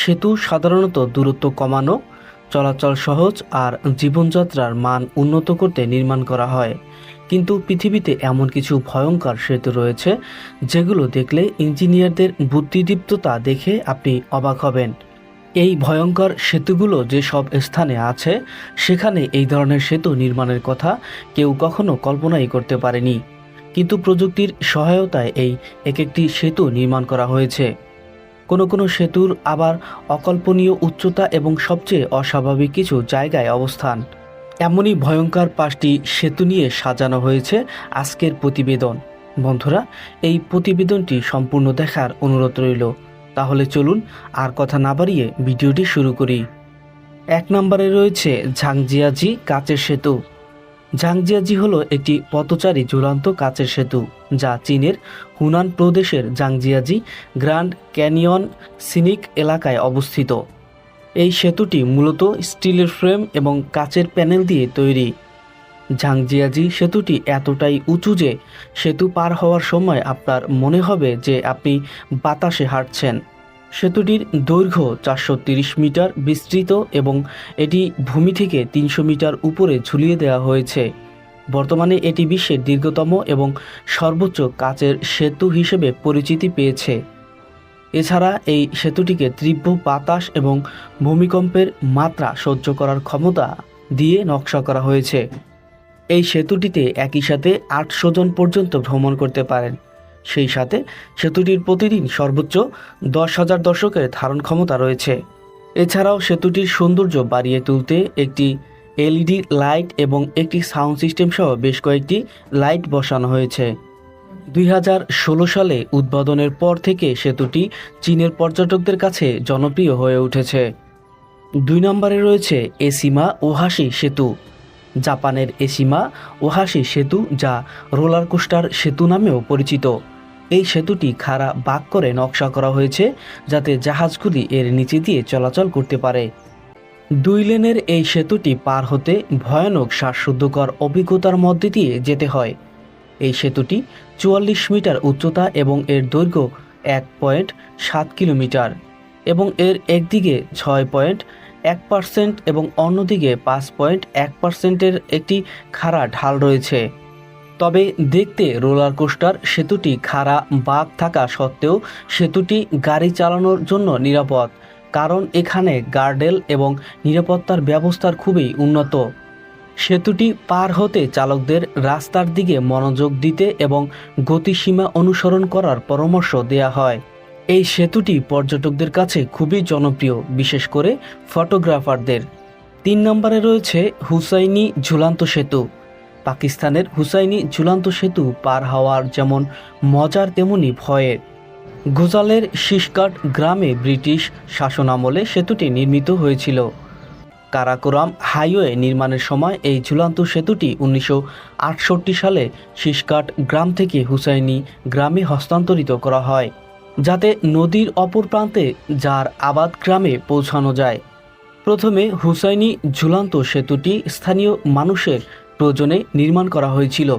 সেতু সাধারণত দূরত্ব কমানো, চলাচল সহজ আর জীবনযাত্রার মান উন্নত করতে নির্মাণ করা হয়। কিন্তু পৃথিবীতে এমন কিছু ভয়ঙ্কর সেতু রয়েছে, যেগুলো দেখলে ইঞ্জিনিয়ারদের বুদ্ধিদীপ্ততা দেখে আপনি অবাক হবেন। এই ভয়ঙ্কর সেতুগুলো যেসব স্থানে আছে, সেখানে এই ধরনের সেতু নির্মাণের কথা কেউ কখনো কল্পনাই করতে পারেনি। কিন্তু প্রযুক্তির সহায়তায় এই এক একটি সেতু নির্মাণ করা হয়েছে। কোনো কোনো সেতুর আবার অকল্পনীয় উচ্চতা এবং সবচেয়ে অস্বাভাবিক কিছু জায়গায় অবস্থান। এমনই ভয়ঙ্কর পাঁচটি সেতু নিয়ে সাজানো হয়েছে আজকের প্রতিবেদন। বন্ধুরা, এই প্রতিবেদনটি সম্পূর্ণ দেখার অনুরোধ রইল। তাহলে চলুন আর কথা না বাড়িয়ে ভিডিওটি শুরু করি। এক নম্বরে রয়েছে ঝাংজিয়াজি কাচের সেতু। ঝাংজিয়াজি হলো একটি পথচারী ঝুলন্ত কাচের সেতু, যা চীনের হুনান প্রদেশের জাংজিয়াজি গ্র্যান্ড ক্যানিয়ন সিনিক এলাকায় অবস্থিত। এই সেতুটি মূলত স্টিলের ফ্রেম এবং কাচের প্যানেল দিয়ে তৈরি। ঝাংজিয়াজি সেতুটি এতটাই উঁচু যে সেতু পার হওয়ার সময় আপনার মনে হবে যে আপনি বাতাসে হাঁটছেন। সেতুটির দৈর্ঘ্য চারশো মিটার বিস্তৃত এবং এটি ভূমি থেকে তিনশো মিটার উপরে ঝুলিয়ে দেওয়া হয়েছে। বর্তমানে এটি বিশ্বের দীর্ঘতম এবং সর্বোচ্চ কাচের সেতু হিসেবে পরিচিতি পেয়েছে। এছাড়া এই সেতুটিকে তীব্র বাতাস এবং ভূমিকম্পের মাত্রা সহ্য করার ক্ষমতা দিয়ে নকশা করা হয়েছে। এই সেতুটিতে একই সাথে আটশো জন পর্যন্ত ভ্রমণ করতে পারেন। সেই সাথে সেতুটির প্রতিদিন সর্বোচ্চ দশ হাজার দর্শকের ধারণ ক্ষমতা রয়েছে। এছাড়াও সেতুটির সৌন্দর্য বাড়িয়ে তুলতে একটি এলইডি লাইট এবং একটি সাউন্ড সিস্টেম সহ বেশ কয়েকটি লাইট বসানো হয়েছে। দুই হাজার ষোলো সালে উদ্বোধনের পর থেকে সেতুটি চীনের পর্যটকদের কাছে জনপ্রিয় হয়ে উঠেছে। দুই নম্বরে রয়েছে এসিমা ওহাসি সেতু। জাপানের এসিমা ওহাসি সেতু যা রোলার কোস্টার সেতু নামেও পরিচিত। এই সেতুটি খাড়া বাক করে নকশা করা হয়েছে যাতে জাহাজগুলি এর নিচে দিয়ে চলাচল করতে পারে। দুই লেনের এই সেতুটি পার হতে ভয়ানক শ্বাসরুদ্ধকর অভিজ্ঞতার মধ্যে দিয়ে যেতে হয়। এই সেতুটি চুয়াল্লিশ মিটার উচ্চতা এবং এর দৈর্ঘ্য এক পয়েন্ট সাত কিলোমিটার এবং এর একদিকে ছয় পয়েন্ট এক পার্সেন্ট এবং অন্যদিকে পাঁচ পয়েন্ট এক পার্সেন্টের একটি খাড়া ঢাল রয়েছে। তবে দেখতে রোলার কোস্টার, সেতুটি খাড়া বাঁক থাকা সত্ত্বেও সেতুটি গাড়ি চালানোর জন্য নিরাপদ, কারণ এখানে গার্ডেল এবং নিরাপত্তার ব্যবস্থার খুবই উন্নত। সেতুটি পার হতে চালকদের রাস্তার দিকে মনোযোগ দিতে এবং গতিসীমা অনুসরণ করার পরামর্শ দেয়া হয়। এই সেতুটি পর্যটকদের কাছে খুবই জনপ্রিয়, বিশেষ করে ফটোগ্রাফারদের। তিন নম্বরে রয়েছে হুসাইনি ঝুলান্ত সেতু। পাকিস্তানের হুসাইনি ঝুলান্ত সেতু পার হওয়ার যেমন মজার তেমনি ভয়ের গুজালের শিশকাট গ্রামে ব্রিটিশ শাসনামলে সেতুটি নির্মিত হয়েছিল। কারাকোরাম হাইওয়ে নির্মাণের সময় এই ঝুলান্ত সেতুটি উনিশশো আটষট্টি সালে শিশকাট গ্রাম থেকে হুসাইনি গ্রামে হস্তান্তরিত করা হয়, যাতে নদীর অপর প্রান্তে, যার আবাদ গ্রামে পৌঁছানো যায়। প্রথমে হুসাইনি ঝুলান্ত সেতুটি স্থানীয় মানুষের প্রয়োজনে নির্মাণ করা হয়েছিল।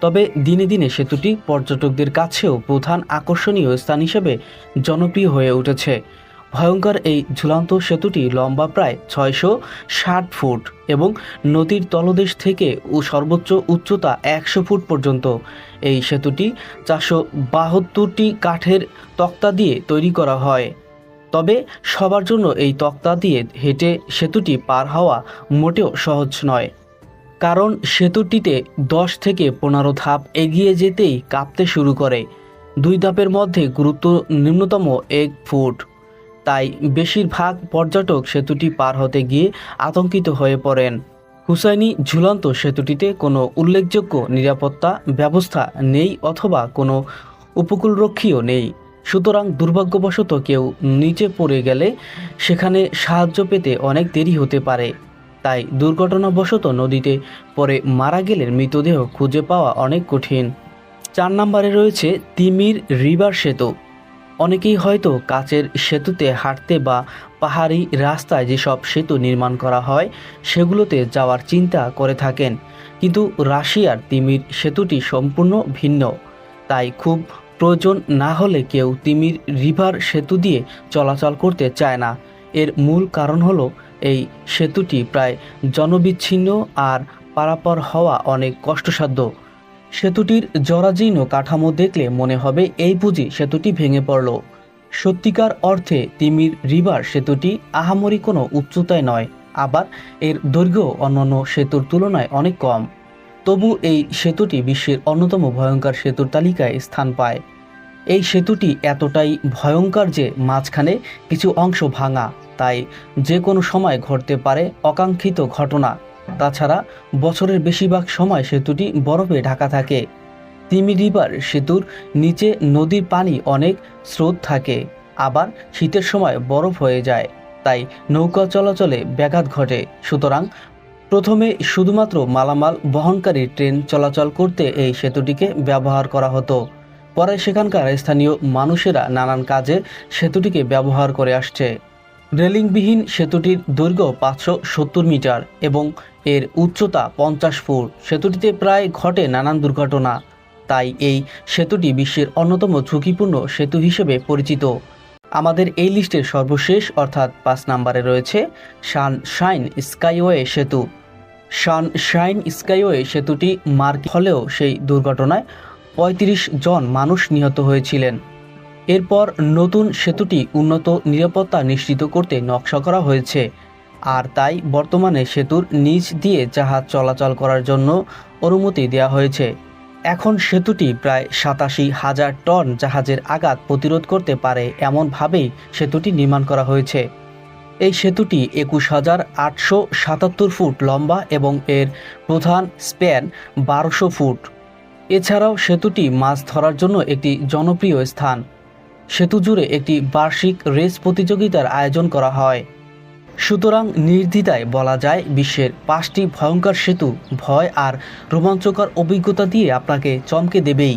তবে দিনে দিনে সেতুটি পর্যটকদের কাছেও প্রধান আকর্ষণীয় স্থান হিসেবে জনপ্রিয় হয়ে উঠেছে। ভয়ঙ্কর এই ঝুলান্ত সেতুটি লম্বা প্রায় ছয়শো ষাট ফুট এবং নদীর তলদেশ থেকে ও সর্বোচ্চ উচ্চতা একশো ফুট পর্যন্ত। এই সেতুটি চারশো বাহাত্তরটি কাঠের তক্তা দিয়ে তৈরি করা হয়। তবে সবার জন্য এই তক্তা দিয়ে হেঁটে সেতুটি পার হওয়া মোটেও সহজ নয়। কারণ সেতুটিতে দশ থেকে পনেরো ধাপ এগিয়ে যেতেই কাঁপতে শুরু করে। দুই ধাপের মধ্যে গুরুত্ব নিম্নতম এক ফুট। তাই বেশিরভাগ পর্যটক সেতুটি পার হতে গিয়ে আতঙ্কিত হয়ে পড়েন। হুসাইনি ঝুলন্ত সেতুটিতে কোনো উল্লেখযোগ্য নিরাপত্তা ব্যবস্থা নেই অথবা কোনো উপকূলরক্ষীও নেই। সুতরাং দুর্ভাগ্যবশত কেউ নিচে পড়ে গেলে সেখানে সাহায্য পেতে অনেক দেরি হতে পারে। তাই দুর্ঘটনাবশত নদীতে পরে মারা গেলে মৃতদেহ খুঁজে পাওয়া অনেক কঠিন। চার নম্বরে রয়েছে তিমির রিভার সেতু। অনেকেই হয়তো কাচের সেতুতে হাঁটতে বা পাহাড়ি রাস্তায় যেসব সেতু নির্মাণ করা হয়, সেগুলোতে যাওয়ার চিন্তা করে থাকেন। কিন্তু রাশিয়ার তিমির সেতুটি সম্পূর্ণ ভিন্ন। তাই খুব প্রয়োজন না হলে কেউ তিমির রিভার সেতু দিয়ে চলাচল করতে চায় না। এর মূল কারণ হলো এই সেতুটি প্রায় জনবিচ্ছিন্ন আর পারাপার হওয়া অনেক কষ্টসাধ্য। সেতুটির জরাজীর্ণ কাঠামো দেখলে মনে হবে এই বুঝি সেতুটি ভেঙে পড়ল। সত্যিকার অর্থে তিমির রিভার সেতুটি আহামরি কোনো উচ্চতায় নয়, আবার এর দৈর্ঘ্য অন্যান্য সেতুর তুলনায় অনেক কম। তবু এই সেতুটি বিশ্বের অন্যতম ভয়ঙ্কর সেতুর তালিকায় স্থান পায়। এই সেতুটি এতটাই ভয়ঙ্কর যে মাঝখানে কিছু অংশ ভাঙা। তাই যে কোনো সময় ঘটতে পারে অকাঙ্ক্ষিত ঘটনা। তাছাড়া বছরের বেশিরভাগ সময় সেতুটি বরফে ঢাকা থাকে। তিমি রিভার সেতুর নিচে নদীর পানি অনেক স্রোত থাকে, আবার শীতের সময় বরফ হয়ে যায়, তাই নৌকা চলাচলে ব্যাঘাত ঘটে। সুতরাং প্রথমে শুধুমাত্র মালামাল বহনকারী ট্রেন চলাচল করতে এই সেতুটিকে ব্যবহার করা হতো। পরে সেখানকার স্থানীয় মানুষেরা নানান কাজে সেতুটিকে ব্যবহার করে আসছে। রেলিংবিহীন সেতুটির দৈর্ঘ্য পাঁচশো সত্তর মিটার এবং এর উচ্চতা পঞ্চাশ ফুট। সেতুটিতে প্রায় ঘটে নানান দুর্ঘটনা। তাই এই সেতুটি বিশ্বের অন্যতম ঝুঁকিপূর্ণ সেতু হিসেবে পরিচিত। আমাদের এই লিস্টের সর্বশেষ অর্থাৎ পাঁচ নাম্বারে রয়েছে শান শাইন স্কাইওয়ে সেতু। শান শাইন স্কাইওয়ে সেতুটি মার্ক হলেও সেই দুর্ঘটনায় পঁয়ত্রিশ জন মানুষ নিহত হয়েছিলেন। এরপর নতুন সেতুটি উন্নত নিরাপত্তা নিশ্চিত করতে নকশা করা হয়েছে। আর তাই বর্তমানে সেতুর নিচ দিয়ে জাহাজ চলাচল করার জন্য অনুমতি দেওয়া হয়েছে। এখন সেতুটি প্রায় সাতাশি হাজার টন জাহাজের আঘাত প্রতিরোধ করতে পারে এমনভাবেই সেতুটি নির্মাণ করা হয়েছে। এই সেতুটি একুশ হাজার আটশো সাতাত্তর ফুট লম্বা এবং এর প্রধান স্প্যান বারোশো ফুট। এছাড়াও সেতুটি মাছ ধরার জন্য একটি জনপ্রিয় স্থান। সেতু জুড়ে একটি বার্ষিক রেস প্রতিযোগিতার আয়োজন করা হয়। সুতরাং নির্দ্বিধায় বলা যায়, বিশ্বের পাঁচটি ভয়ঙ্কর সেতু, ভয় আর রোমাঞ্চকর অভিজ্ঞতা দিয়ে আপনাকে চমকে দেবেই।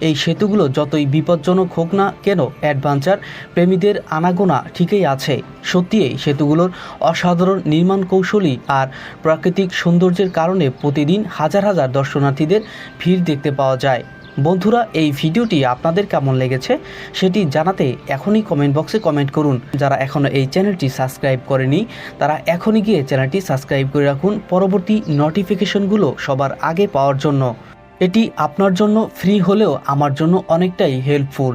এই সেতুগুলো যতই বিপজ্জনক হোক না কেন, অ্যাডভেঞ্চার প্রেমীদের আনাগোনা ঠিকই আছে। সত্যি, এই সেতুগুলোর অসাধারণ নির্মাণ কৌশলী আর প্রাকৃতিক সৌন্দর্যের কারণে প্রতিদিন হাজার হাজার দর্শনার্থীদের ভিড় দেখতে পাওয়া যায়। বন্ধুরা, এই ভিডিওটি আপনাদের কেমন লেগেছে সেটি জানাতে এখনই কমেন্ট বক্সে কমেন্ট করুন। যারা এখনও এই চ্যানেলটি সাবস্ক্রাইব করেনি, তারা এখনই গিয়ে চ্যানেলটি সাবস্ক্রাইব করে রাখুন পরবর্তী নোটিফিকেশনগুলো সবার আগে পাওয়ার জন্য। এটি আপনার জন্য ফ্রি হলেও আমার জন্য অনেকটাই হেল্পফুল